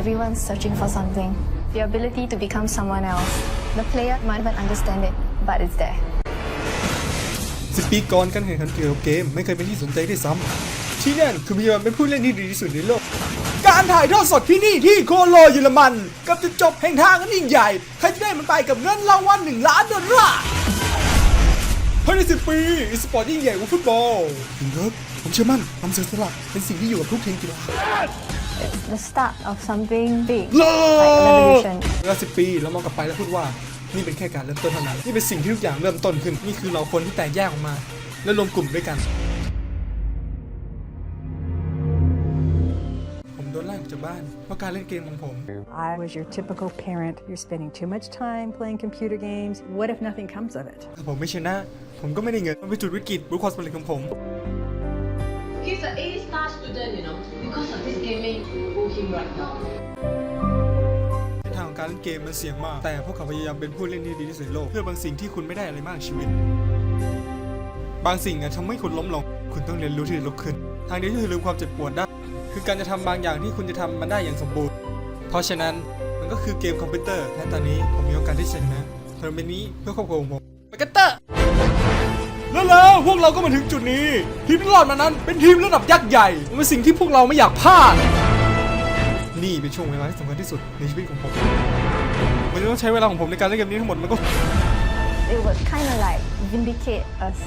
everyone's searching for something. The ability to become someone else. The player might not understand it, but it's there. สิบปีก่อนการแข่งขันเกี่ยวกับเกมไม่เคยเป็นที่สนใจได้วยซ้ำที่นั่นคือมีมันเป็นผู้เล่นที่ดีที่สุดในโลก การถ่ายทอดสดที่นี่ที่โคโลเยอรมัน กับจุดจบแห่งทางอันยิ่งใหญ่ ใครจะได้มันไปกับเงินรางวัลหนึ่งล้านดอลลาร์ ภายในสิบปี อีสปอร์ตยิ่งใหญ่กว่าฟุตบอลถึงครับผมเชื่อมั่นความเสียสละเป็นสิ่งที่อยู่กับทุกทีมกีฬา It's the start of something big. โล Like a revolution. เวลาสิบปีเรามองกลับไปแล้วพูดว่า นี่เป็นแค่การเริ่มต้นเท่านั้น นี่เป็นสิ่งที่ทุกอย่างเริ่มต้นขึ้น นี่คือเราคนที่แตกแยกออกมา และรวมกลุ่มด้วยกัน จากบ้าน เพราะการเล่นเกมของผม I was your typical parent. You're spending too much time playing computer games. What if nothing comes of it? ถ้าผมไม่ชนะ ผมก็ไม่ได้เงิน มันเป็นจุดวิกฤตบนความสำเร็จของผม He's an A-star student, you know. Because of this gaming, we owe him right now. เส้นทางของการเล่นเกมมันเสี่ยงมาก แต่พวกเขาพยายามเป็นผู้เล่นที่ดีที่สุดในโลก เพื่อบางสิ่งที่คุณไม่ได้อะไรมากในชีวิต บางสิ่งอาจทำให้คุณล้มลง คุณต้องเรียนรู้ที่จะลุกขึ้น ทางเดียวที่จะลืมความเจ็บปวดได้ คือการจะทำบางอย่างที่คุณจะทำมันได้อย่างสมบูรณ์ เพราะฉะนั้นมันก็คือเกมคอมพิวเตอร์ และตอนนี้ผมมีโอกาสที่จะชนะทัวร์นาเมนต์นี้เพื่อครอบครัวของผมไปกันเตอร์แล้วแล้วพวกเราก็มาถึงจุดนี้ ทีมที่รอดมานั้นเป็นทีมระดับยักษ์ใหญ่มันเป็นสิ่งที่พวกเราไม่อยากพลาด นี่เป็นช่วงเวลาที่สำคัญที่สุดในชีวิตของผมมันจะต้องใช้เวลาของผมในการเล่นเกมนี้ทั้งหมดมันก็ It would kind of like vindicate us.